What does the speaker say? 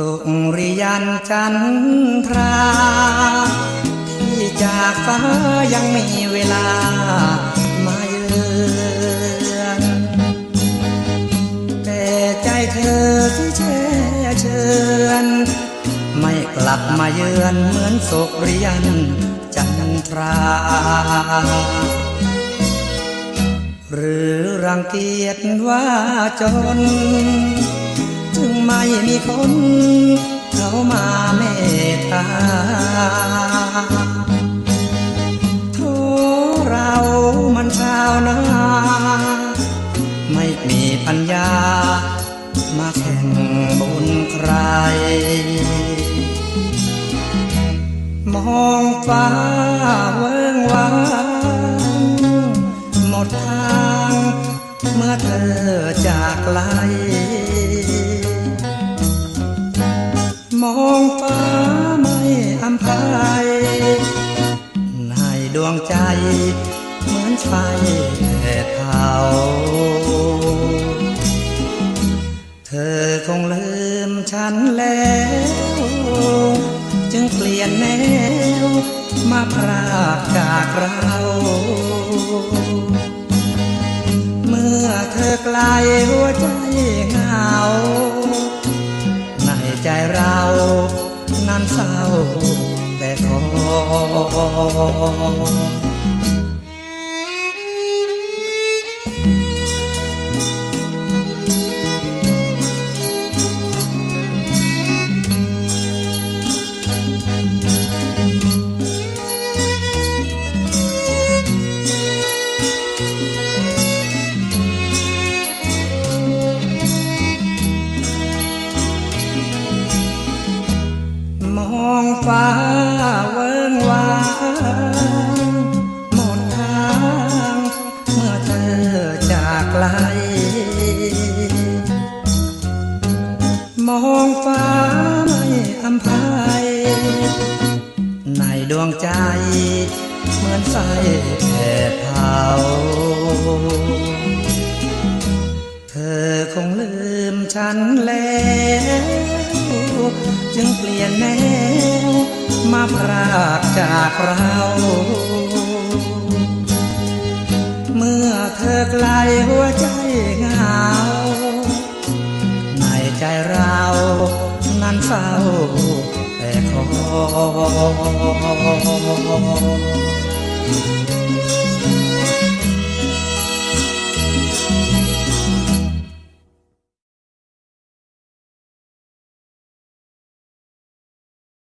สุริยันจันทรา จากฟ้ายังมีเวลามาเยือนแต่ใจเธอที่แช่เชือนไม่กลับมาเยือนเหมือนสุริยันจันทรา หรือรังเกียจว่าจน จึงไม่มีคน เข้ามาเมตตา ฟ้าเวิงวางหมดทางเมื่อเธอจากไกล มองฟ้าไม่อำพายในดวงใจเหมือนไฟเผาเธอคงลืมฉันแล้ว จึงเปลี่ยนแนว มาพรากจากเรา เมื่อเธอไกลหัวใจเหงา ในใจเรานั้นเศร้าแต่ทอ ฟ้าเวิงวางหมดทางเมื่อเธอจากไกล มองฟ้าไม่อำพายในดวงใจ เหมือนไฟแผดเผา เธอคงลืมฉันแล้ว จึงเปลี่ยนแนวมาพรากจากเรา เมื่อเธอไกลหัวใจเหงา ในใจเรานั้นเฝ้าแต่ขอ